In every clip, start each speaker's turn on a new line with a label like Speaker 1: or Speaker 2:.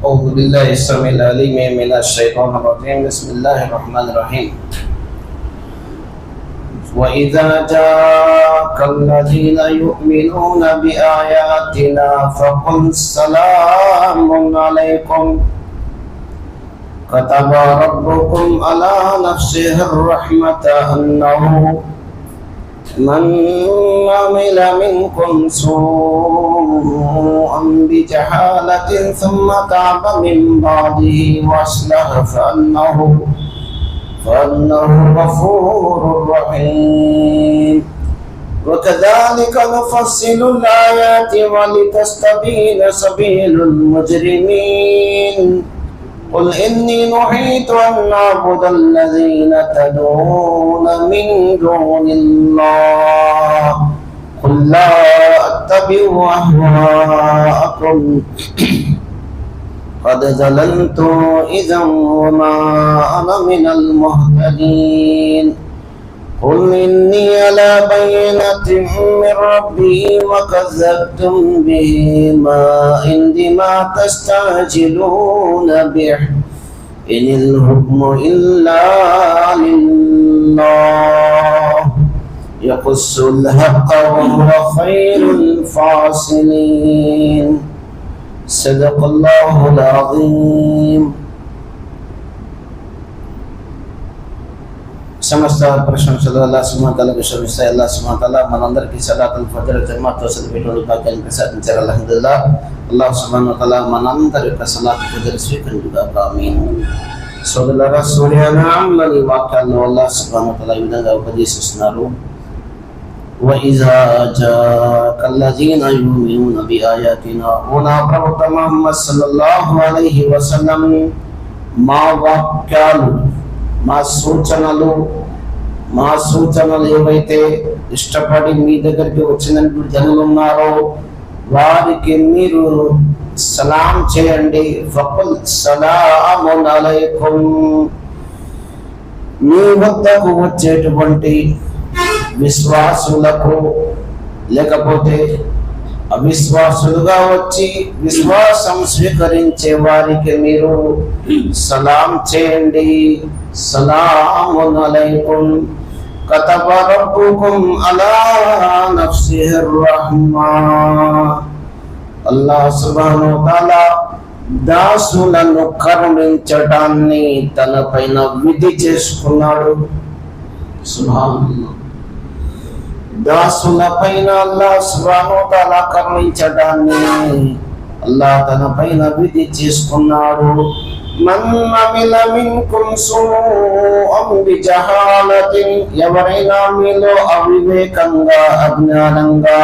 Speaker 1: أعوذ بالله السميع العليم من الشيطان الرجيم. بسم الله الرحمن الرحيم. وإذا جاءك الذين يؤمنون بآياتنا فقل سلام عليكم. كتب ربكم على نفسه الرحمة أنه من عمل منكم سوءا بجهالة ثم تاب من بعده وأصلح فأنه فأنه غفور رحيم. وكذلك نفصل الآيات ولتستبين سبيل المجرمين. قل إني نهيت أن أعبد الذين تدعون من دون الله. قل لا أتبع أهواءكم قد ضللت إذا وما أنا من المهتدين قل إني على بينة من ربي وكذبتم به ما عندي ما تستعجلون به إن الحكم إلا لله يقص الحق وهو خير الفاصلين صدق الله العظيم సమస్త ప్రశంసలు అల్లా సుమాతలకు శ్రమిస్తాయి అల్లా సుమాతల మనందరికీ సదాతుల్ ఫజర్ జమాతో చదివేటువంటి భాగ్యాన్ని ప్రసాదించారు అల్హమ్దుల్లా అల్లాహ్ సుబానుతల మనందరి యొక్క సలాత్ ఫజర్ స్వీకరించుగా ఆమీన్ సోదరులారా సూర్యనాంలోని వాక్యాలను అల్లాహ్ సుబానుతల ఈ విధంగా ఉపదేశిస్తున్నారు وإذا جاءك الذين يؤمنون بآياتنا هنا ప్రవక్త ముహమ్మద్ సల్లల్లాహు అలైహి వసల్లం మా వాక్యాలు మా సూచనలు మా సూచనలు ఏవైతే ఇష్టపడి మీ దగ్గరికి వచ్చినటువంటి జనులు ఉన్నారో వారికి మీరు సలాం చేయండి ఫకుల్ సలామున్ అలైకుం మీ వద్దకు వచ్చేటువంటి విశ్వాసులకు లేకపోతే అవిశ్వాసులుగా వచ్చి విశ్వాసం స్వీకరించే వారికి మీరు సలాం చేయండి. సలామున్ కతబ రబ్బుకుం అలా నఫ్సిహిర్ రహ్మా అల్లాహ్ సుబ్హానహు తాలా దాసులను కరుణించడాన్ని తన పైన విధి చేసుకున్నాడు. సుబ్హానల్లాహ్ దాసుల పైన అల్లా సుబ్హానహుతాల కరుణించడాన్ని అల్లా తన పైన విధి చేసుకున్నాడు. మన్ అమిల మిన్కుం సూఅం ఎవరైనా మీలో అవివేకంగా అజ్ఞానంగా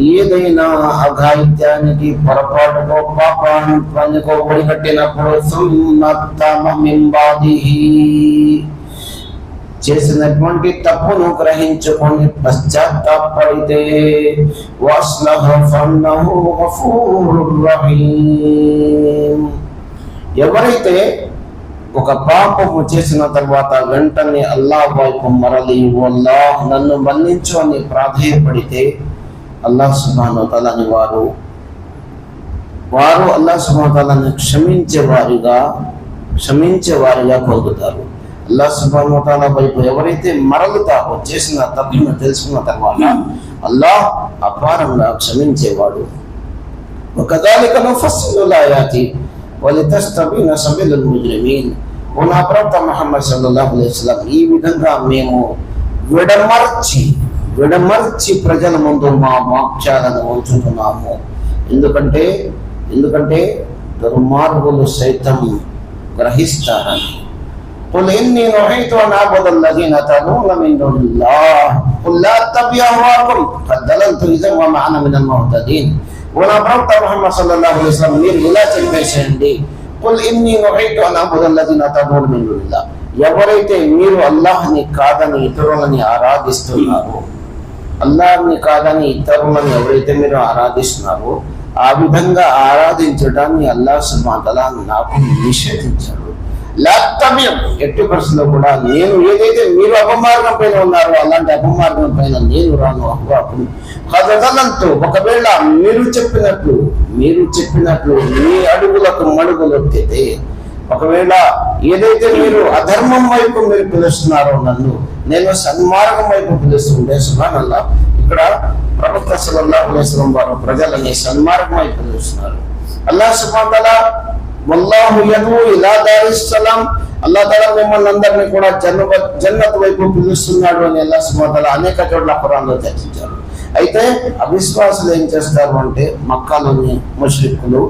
Speaker 1: ఏదైనా అఘాయిత్యానికి పొరపాటుకో పాపాన్ని పనికో ఒడిగట్టినప్పుడు సుమ్మత్తమ మింబాదిహి. చేసినటువంటి తప్పును గ్రహించుకొని పశ్చాత్తాపడితే ఎవరైతే ఒక పాపము చేసిన తర్వాత వెంటనే అల్లాహ్ వైపు మరలి వల్లా నన్ను మన్నించు అని ప్రాధేయపడితే అల్లాహ్ సుమానోతలని వారు వారు అల్లాహ్ సుబ్హానహు క్షమించే వారిగా క్షమించే వారిగా పొందుతారు. అల్లా సుబ్హానహుతాల వైపు ఎవరైతే మరలుతారో చేసిన తప్పును తెలుసుకున్న తర్వాత అల్లాహ్ అపారంగా క్షమించేవాడు. ఒకదానిక నుఫస్సిలుల్ ఆయాతి వలితస్తబీన సబీలుల్ ముజ్రిమీన్. ఓ నా ప్రవక్త ముహమ్మద్ సల్లల్లాహు అలైహి వసల్లం ఈ విధంగా మేము విడమర్చి విడమర్చి ప్రజల ముందు మా వాక్యాలను ఉంచుతున్నాము. ఎందుకంటే ఎందుకంటే దుర్మార్గులు సైతం గ్రహిస్తారని. قل إني نهيت أن أعبد الذين تدعون من دون الله قل لا أتبع أهواءكم قد ضللت إذا وما أنا من المهتدين ولا ప్రవక్త ముహమ్మద్ సల్లల్లాహు అలైహి వసల్లం మీరు ఇలా చెప్పేసేయండి قل إني نهيت أن أعبد الذين تدعون من دون الله ఎవరైతే మీరు అల్లాహ్ని కాదని ఇతరులని ఆరాధిస్తున్నారో అల్లాహ్ని కాదని ఇతరులను ఎవరైతే మీరు ఆరాధిస్తున్నారో ఆ విధంగా ఆరాధించడాన్ని అల్లాహ్ సుబ్హానహు నాకు నిషేధించాడు లాప్తవ్యం. ఎట్టి పరిస్థితుల్లో కూడా నేను ఏదైతే మీరు అపమార్గం పైన ఉన్నారో అలాంటి అపమార్గం పైన నేను రాను అప్పుడు కదలంతో ఒకవేళ మీరు చెప్పినట్లు మీరు చెప్పినట్లు మీ అడుగులకు మడుగులు ఎత్తితే ఒకవేళ ఏదైతే మీరు అధర్మం వైపు మీరు పిలుస్తున్నారో నన్ను నేను సన్మార్గం వైపు పిలుస్తుండే సుమానల్లా ఇక్కడ ప్రవక్త సల్లల్లాహు వారు ప్రజలని సన్మార్గం వైపు పిలుస్తున్నారు. అల్లా సుమాతలా వల్లాహు యదు ఇలా దారిస్తలాం అల్లా తల మిమ్మల్ని అందరినీ కూడా జన్న జన్నత వైపు పిలుస్తున్నాడు అని అల్లా సుమాతల అనేక చోట్ల ఖురాన్లో చర్చించారు. అయితే అవిశ్వాసులు ఏం చేస్తారు అంటే మక్కాలోని ముష్రిక్కులు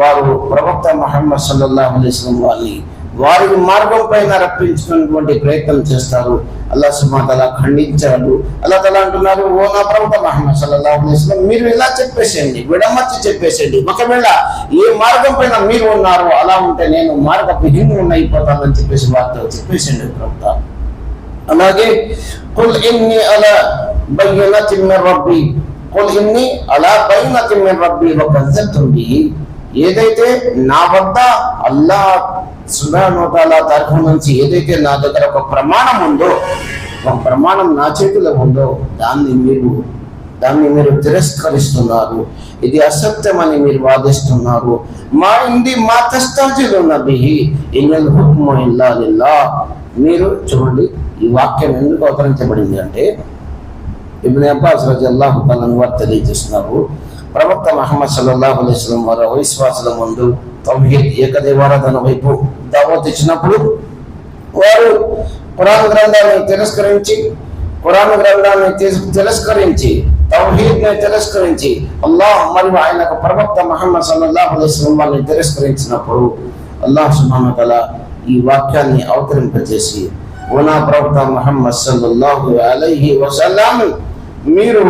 Speaker 1: వారు ప్రవక్త మహమ్మద్ సల్లల్లాహు అలైహి వారిని వారి మార్గం పైన రప్పించినటువంటి ప్రయత్నం చేస్తారు. అల్లా సుమాతల ఖండించాడు. అల్లా తల అంటున్నారు ఓ నా ప్రవక్త మహమ్మద్ సల్లల్లాహు అలైహి మీరు ఇలా చెప్పేసేయండి విడమర్చి చెప్పేసేయండి. ఒకవేళ ఏ మార్గం పైన మీరు ఉన్నారో అలా ఉంటే నేను మార్గ విహీనుడిని అయిపోతానని చెప్పేసి వారితో చెప్పేసేయండి ప్రవక్త అలాగే కుల్ ఇన్ని అలా బయ్యన మిన్ రబ్బి కుల్ ఇన్ని అలా బయ్యన మిన్ రబ్బి ఒక ఉంది ఏదైతే నా వద్ద అల్లా సుధానోటాల తరఫు నుంచి ఏదైతే నా దగ్గర ఒక ప్రమాణం ఉందో ఒక ప్రమాణం నా చేతిలో ఉందో దాన్ని మీరు దాన్ని మీరు తిరస్కరిస్తున్నారు. ఇది అసత్యమని మీరు వాదిస్తున్నారు. మా ఇంది మా తస్తాజీలు నబి ఇన్నల్ హుక్ము ఇల్లా మీరు చూడండి ఈ వాక్యం ఎందుకు అవతరించబడింది అంటే ఇబ్న్ అబ్బాస్ రజి అల్లాహు వారు తెలియజేస్తున్నారు. ప్రవక్త మహమ్మద్ సల్లాహు అలైస్లం వారు అవిశ్వాసుల ముందు తౌహీద్ ఏకదేవారాధన వైపు దావత్ ఇచ్చినప్పుడు వారు ఖురాన్ గ్రంథాన్ని తిరస్కరించి ఖురాన్ గ్రంథాన్ని తిరస్కరించి తౌహీద్ని తిరస్కరించి అల్లాహ్ మరియు ఆయన ప్రవక్త మహమ్మద్ సల్లల్లాహు అలైహి వసల్లం వారిని తిరస్కరించినప్పుడు అల్లాహ్ సుబ్హానహు ఈ వాక్యాన్ని అవతరింపజేసి ఓనా ప్రవక్త మహమ్మద్ సల్లాహు అలైహి వసల్లాం మీరు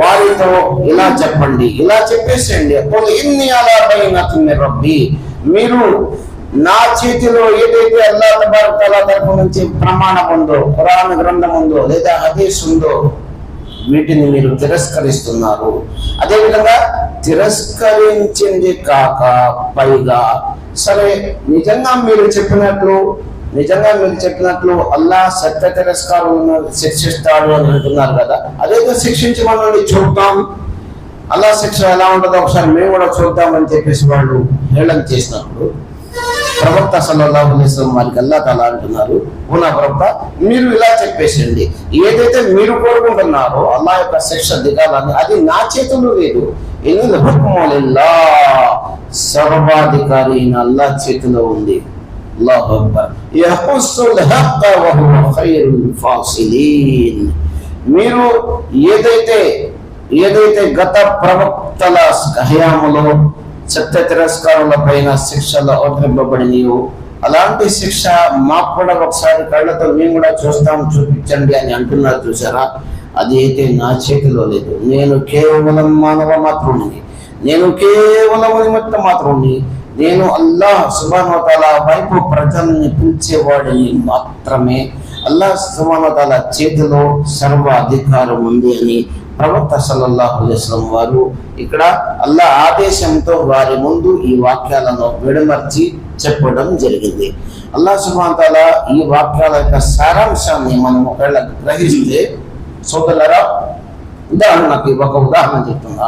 Speaker 1: వారితో ఇలా చెప్పండి ఇలా చెప్పేసేయండి. అప్పుడు ఇన్ని అలా బైనతుని రబ్బి మీరు నా చేతిలో ఏదైతే అల్లా తబారకాల తరపు నుంచి ప్రమాణం ఉందో పురాణ గ్రంథం ఉందో లేదా హదీస్ ఉందో వీటిని మీరు తిరస్కరిస్తున్నారు. అదేవిధంగా తిరస్కరించింది కాక పైగా సరే నిజంగా మీరు చెప్పినట్లు నిజంగా మీరు చెప్పినట్లు అల్లా సత్య తిరస్కారం శిక్షిస్తాడు అని అంటున్నారు కదా. అదేదో శిక్షించమని చూద్దాం. అల్లా శిక్ష ఎలా ఉంటుందో ఒకసారి మేము కూడా చూద్దామని చెప్పేసి వాళ్ళు హేళన చేసినప్పుడు ప్రవక్త సల్లల్లాహు అలైహి వారికి అల్లా తలా అంటున్నారు ఉన్న ప్రవక్త మీరు ఇలా చెప్పేసండి. ఏదైతే మీరు కోరుకుంటున్నారో అల్లా యొక్క శిక్ష దిగాలని అది నా చేతుల్లో లేదు. ఎన్ని హుక్ములిల్లా సర్వాధికారి అల్లా చేతిలో ఉంది. الله أكبر يقص الحق وهو خير الفاصلين. మీరు ఏదైతే ఏదైతే గత ప్రవక్తల హయాములో సత్య తిరస్కారుల పైన శిక్షలు అవతరింపబడినయో అలాంటి శిక్ష మాకు కూడా ఒకసారి కళ్ళతో మేము కూడా చూస్తాం చూపించండి అని అంటున్నారు చూసారా? అది అయితే నా చేతిలో లేదు. నేను కేవలం మానవ మాత్రుడిని. నేను కేవలం నిమిత్తం మాత్రమే నేను అల్లాహ్ సుబానోతాల వైపు ప్రజల్ని పిలిచేవాడిని మాత్రమే. అల్లాహ్ సుబానోతాల చేతిలో సర్వ అధికారం ఉంది అని ప్రవక్త సల్లల్లాహు వారు ఇక్కడ అల్లా ఆదేశంతో వారి ముందు ఈ వాక్యాలను విడమర్చి చెప్పడం జరిగింది. అల్లా సుబాంతాల ఈ వాక్యాల యొక్క సారాంశాన్ని మనం ఒకవేళ గ్రహిస్తే సోదరులరా ఉదాహరణకి ఒక ఉదాహరణ చెప్తున్నా.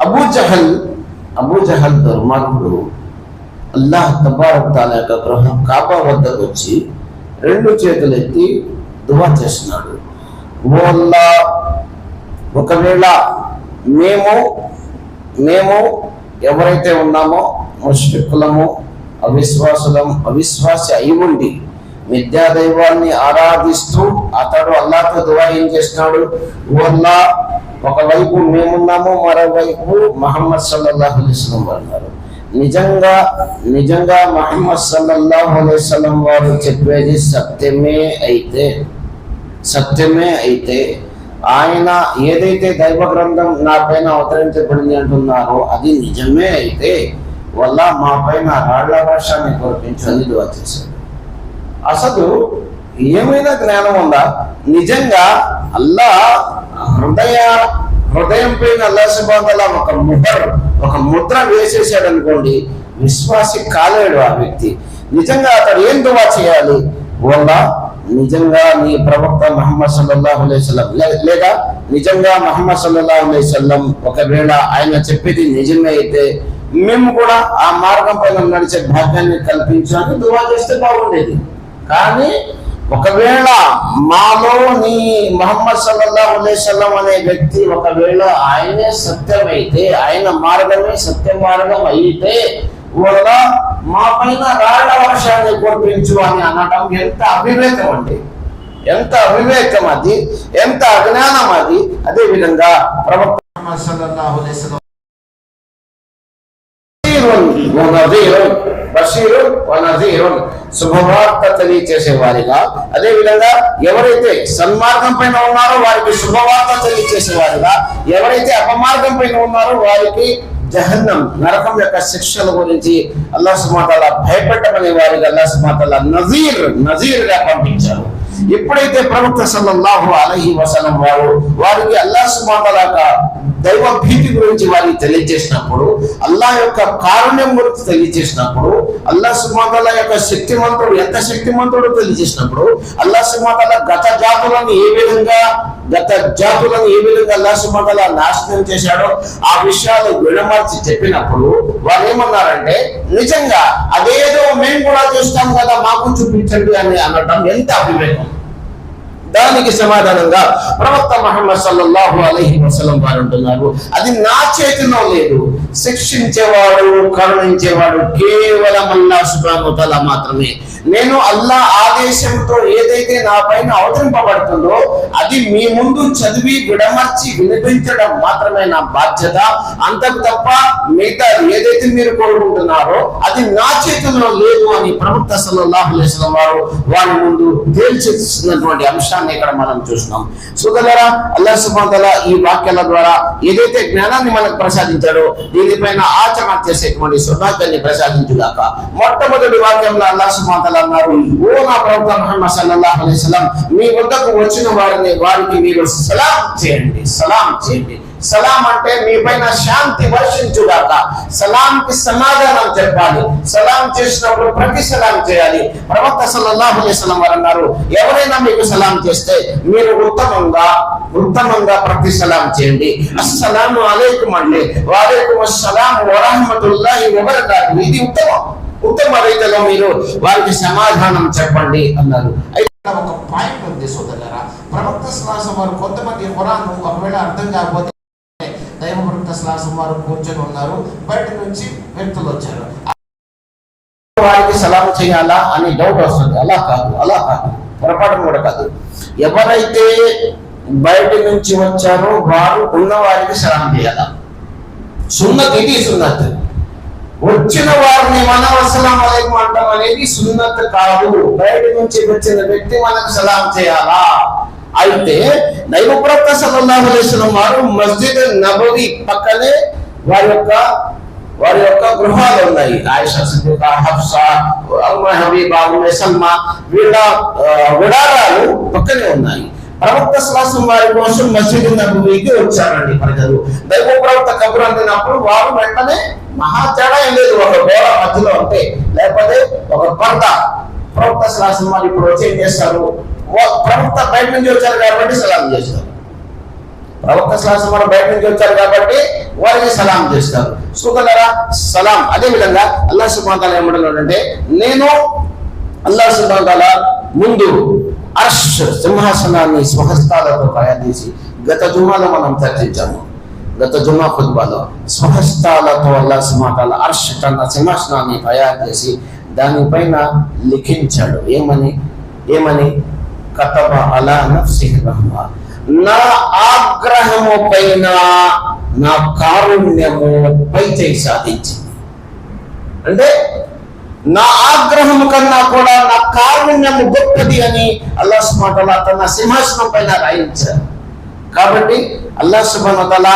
Speaker 1: అబూ జహల్ అబూ జహల్ దుర్మార్గుడు అల్లాహ్ తబారక్ తాలా యొక్క గృహం కాబా వద్దకు వచ్చి రెండు చేతులు ఎత్తి దువా చేస్తున్నాడు. ఓ అల్లా ఒకవేళ మేము మేము ఎవరైతే ఉన్నామో ముష్టికులము అవిశ్వాసులం అవిశ్వాసి అయి ఉండి విద్యాదైవాన్ని ఆరాధిస్తూ అతడు అల్లాతో దువా ఏం చేస్తున్నాడు? ఓ అల్లా ఒకవైపు మేమున్నాము మరోవైపు మహమ్మద్ సల్లల్లాహు అలైస్లం అన్నారు వారు ఉన్నారు నిజంగా నిజంగా మహమ్మద్ సల్లల్లాహు అలైస్లం వారు చెప్పేది సత్యమే అయితే సత్యమే అయితే ఆయన ఏదైతే దైవ గ్రంథం నా పైన అవతరించబడింది అంటున్నారో అది నిజమే అయితే వల్ల మా పైన రాళ్ళ వర్షాన్ని కురిపించని దువా చేశాడు. అసలు ఏమైనా జ్ఞానం ఉందా? నిజంగా అల్లా హృదయ హృదయం పైన అల్లా సుబాదల ఒక ముద్ర ఒక ముద్ర వేసేసాడు అనుకోండి విశ్వాసి కాలేడు ఆ వ్యక్తి. నిజంగా అతడు ఏం దువా చేయాలి? వల్ల నిజంగా నీ ప్రవక్త మహమ్మద్ సల్లల్లాహు అలైవల్లం లేదా నిజంగా మహమ్మద్ సల్లల్లాహు అలైవల్లం ఒకవేళ ఆయన చెప్పేది నిజమే అయితే మేము కూడా ఆ మార్గం పైన నడిచే భాగ్యాన్ని కల్పించడానికి దువా చేస్తే బాగుండేది. కానీ ఒకవేళ మాలో నీ మహమ్మద్ సల్లల్లాహు అలైసల్లం అనే వ్యక్తి ఒకవేళ ఆయనే సత్యమైతే ఆయన మార్గమే సత్య మార్గం అయితే వల్ల మా పైన రాళ్ళ వర్షాన్ని కురిపించు అని అనటం ఎంత అవివేకం అండి. ఎంత అవివేకం అది ఎంత అజ్ఞానం అది. అదే విధంగా ప్రవక్త ముహమ్మద్ సల్లల్లాహు అలైహి బషీరున్ నజీరున్ శుభవార్త తెలియచేసే వారిగా అదే విధంగా ఎవరైతే సన్మార్గం పైన ఉన్నారో వారికి శుభవార్త తెలియచేసే వారిగా ఎవరైతే అపమార్గం పైన ఉన్నారో వారికి జహన్నం నరకం యొక్క శిక్షల గురించి అల్లా సుమాతల భయపెట్టమనే వారికి అల్లా సుమాతల నజీర్ నజీర్గా పంపించారు. ఎప్పుడైతే ప్రవక్త సల్లల్లాహు అలహి వసలం వారు వారికి అల్లా సుమాతల దైవ భీతి గురించి వారికి తెలియజేసినప్పుడు అల్లా యొక్క కారుణ్యం గురించి తెలియజేసినప్పుడు అల్లా సుమాతల యొక్క శక్తిమంతుడు ఎంత శక్తిమంతుడు తెలియజేసినప్పుడు అల్లా సుమాతల గత జాతులను ఏ విధంగా గత జాతులను ఏ విధంగా అల్లా సుమాతల నాశనం చేశాడో ఆ విషయాలు విడమర్చి చెప్పినప్పుడు వారు ఏమన్నారంటే నిజంగా అదేదో మేము కూడా చూస్తాం కదా మాకు చూపించండి అని అనడం ఎంత అభివేకం. దానికి సమాధానంగా ప్రవక్త మహమ్మద్ సల్లల్లాహు అలైహి వసలం వారు అంటున్నారు. అది నా చేతిలో లేదు. శిక్షించేవాడు కరుణించేవాడు కేవలం అల్లా సుబ్రహ్మతల మాత్రమే. నేను అల్లా ఆదేశంతో ఏదైతే నా పైన అవతరింపబడుతుందో అది మీ ముందు చదివి విడమర్చి వినిపించడం మాత్రమే నా బాధ్యత. అంతకు తప్ప మిగతా ఏదైతే మీరు కోరుకుంటున్నారో అది నా చేతుల్లో లేదు అని ప్రవక్త సల్లల్లాహు వారు వారి ముందు తేల్చేస్తున్నటువంటి అంశాన్ని ఇక్కడ మనం చూస్తున్నాం. సుగలరా అల్లా సుబ్హానహు ఈ వాక్యాల ద్వారా ఏదైతే జ్ఞానాన్ని మనకు ప్రసాదించాడో దీనిపైన ఆచరణ చేసేటువంటి సుభాగ్యాన్ని ప్రసాదించుగాక. మొట్టమొదటి వాక్యంలో అల్లా సుబ్హానహు అన్నారు. ఓ నా ప్రవక్త మహమ్మద్ సల్లల్లాహు అలైహి మీ వద్దకు వచ్చిన వారిని వారికి మీరు సలాం చేయండి సలాం చేయండి. సలాం అంటే మీ పైన శాంతి వర్షించుగాక. సలాం కి సమాధానం చెప్పాలి. సలాం చేసినప్పుడు ప్రతి సలాం చేయాలి. ప్రవక్త సల్లల్లాహు అలైహి వసల్లం వారు అన్నారు ఎవరైనా మీకు సలాం చేస్తే మీరు ఉత్తమంగా ఉత్తమంగా ప్రతి సలాం చేయండి. అస్సలాము అలైకుం అండి వాలేకుం అస్సలాం వరహమతుల్లాహి వబరకాతు ఇది ఉత్తమం. ఉత్తమ రీతిలో మీరు వారికి సమాధానం చెప్పండి అన్నారు. అయితే ఒక పాయింట్ ఉంది సోదరులరా. ప్రవక్త శ్లాసం వారు కొంతమంది ఖురాన్ ఒకవేళ అర్థం కాకపోతే దైవ ప్రవక్త శ్లాసం వారు కూర్చొని ఉన్నారు. బయట నుంచి వ్యక్తులు వచ్చారు. వారికి సలాం చేయాలా అని డౌట్ వస్తుంది. అలా కాదు అలా కాదు. పొరపాటు కూడా కాదు. ఎవరైతే బయట నుంచి వచ్చారో వారు ఉన్న వారికి సలాం చేయాలా? సున్నతి ఇది సున్నత్. వచ్చిన వారిని మనం అసలాం అలైకుం అంటాం అనేది సున్నత్ కాదు. బయట నుంచి వచ్చిన వ్యక్తి మనకు సలాం చేయాలా? అయితే దైవప్రవక్త సల్లల్లాహు అలైహి వారు మస్జిద్ నబవి పక్కనే వారి యొక్క వారి యొక్క గృహాలు ఉన్నాయి. ఆయిషా సిద్దికా హఫ్సా ఉమ్మ హబీబా ఉమ్మ సల్మా వీళ్ళ విడారాలు పక్కనే ఉన్నాయి. ప్రవక్త శ్వాసం వారి కోసం మసీదు నబీకి వచ్చారండి ప్రజలు. దైవ ప్రవక్త కబురు అందినప్పుడు వారు వెంటనే మహా తేడా ఏం లేదు. ఒక గోడ మధ్యలో ఉంటే లేకపోతే ఒక పర్ద. ప్రవక్త శ్వాసం వారు ఇప్పుడు వచ్చి ఏం చేస్తారు? ప్రవక్త బయట నుంచి వచ్చారు కాబట్టి సలాం చేస్తారు. ప్రవక్త శ్వాసం వారు బయట నుంచి వచ్చారు కాబట్టి వారికి సలాం చేస్తారు. సుఖలరా సలాం. అదే విధంగా అల్లా సుబ్హానహు ఏమంటున్నాడంటే నేను అల్లా సుబ్హానహు ముందు అర్ష్ సింహాసనాన్ని స్వహస్తాలతో తయారు చేసి గత జుమాలో మనం చర్చించాము గత జుమా ఖుద్బాలో స్వహస్తాలతో అల్లా సింహాల అర్ష్ తన సింహాసనాన్ని తయారు చేసి దానిపైన లిఖించాడు. ఏమని? ఏమని? కతబ అలా నఫ్సిహి రహ్మా. నా ఆగ్రహము పైన నా కారుణ్యము పై చేయి సాధించింది. అంటే నా ఆగ్రహము కన్నా కూడా నా కారుణ్యము గొప్పది అని అల్లా సుమతల తన సింహాసనం పైన రాయించారు. కాబట్టి అల్లా సుమతల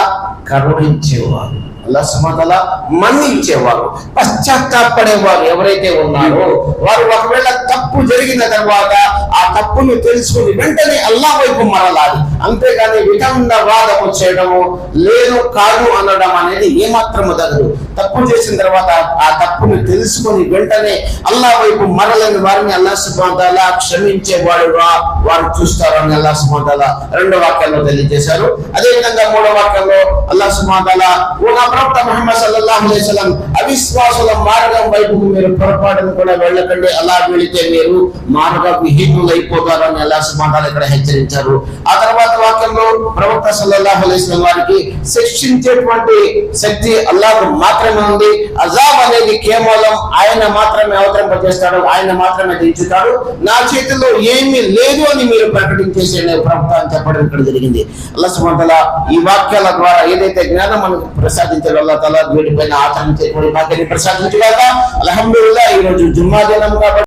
Speaker 1: కరుణించేవారు. అల్లా సుమతల మన్నించేవారు. పశ్చాత్తాపడేవారు ఎవరైతే ఉన్నారో వారు ఒకవేళ తప్పు జరిగిన తర్వాత ఆ తప్పును తెలుసుకుని వెంటనే అల్లా వైపు మరలాలి. అంతేగాని వితండవాదము చేయడము లేదు కాదు అనడం అనేది ఏమాత్రము తగదు. తప్పు చేసిన తర్వాత ఆ తప్పును తెలుసుకొని వెంటనే అల్లా వైపు మరలని వారిని అల్లా సుబ్హానతాల క్షమించేవాడుగా వారు చూస్తారు అని అల్లా సుబ్హానతాల రెండో వాక్యంలో తెలియజేశారు. అదే విధంగా మూడో వాక్యంలో అల్లా సుబ్హానతాల ఓ నా ప్రవక్త ముహమ్మద్ సల్లల్లాహు అలైహి అవిశ్వాసుల మార్గం వైపుకు మీరు పొరపాటును కూడా వెళ్ళకండి. అలా వెళితే మీరు మార్గ విహీనులై అయిపోతారు అని అల్లా సుబ్హానతాల ఇక్కడ హెచ్చరించారు. ఆ తర్వాత వాక్యంలో ప్రవక్త సల్లల్లాహు అలైహి వారికి శిక్షించేటువంటి శక్తి అల్లాహ్ మాత్రమే ఉంది. అజాబ్ అనేది కేవలం ఆయన మాత్రమే అవతరింపజేస్తాడు ఆయన మాత్రమే దించుతాడు. నా చేతిలో ఏమీ లేదు అని మీరు ప్రకటించేసే ప్రవక్త అని చెప్పడం ఇక్కడ జరిగింది. అల్లా సుమంతల ఈ వాక్యాల ద్వారా ఏదైతే జ్ఞానం మనకు ప్రసాదించారో అల్లా తల వీటిపైన ఆచరించేటువంటి వాక్యాన్ని ప్రసాదించగాక అల్హమ్దుల్లా ఈ రోజు జుమ్మా దినం కాబట్టి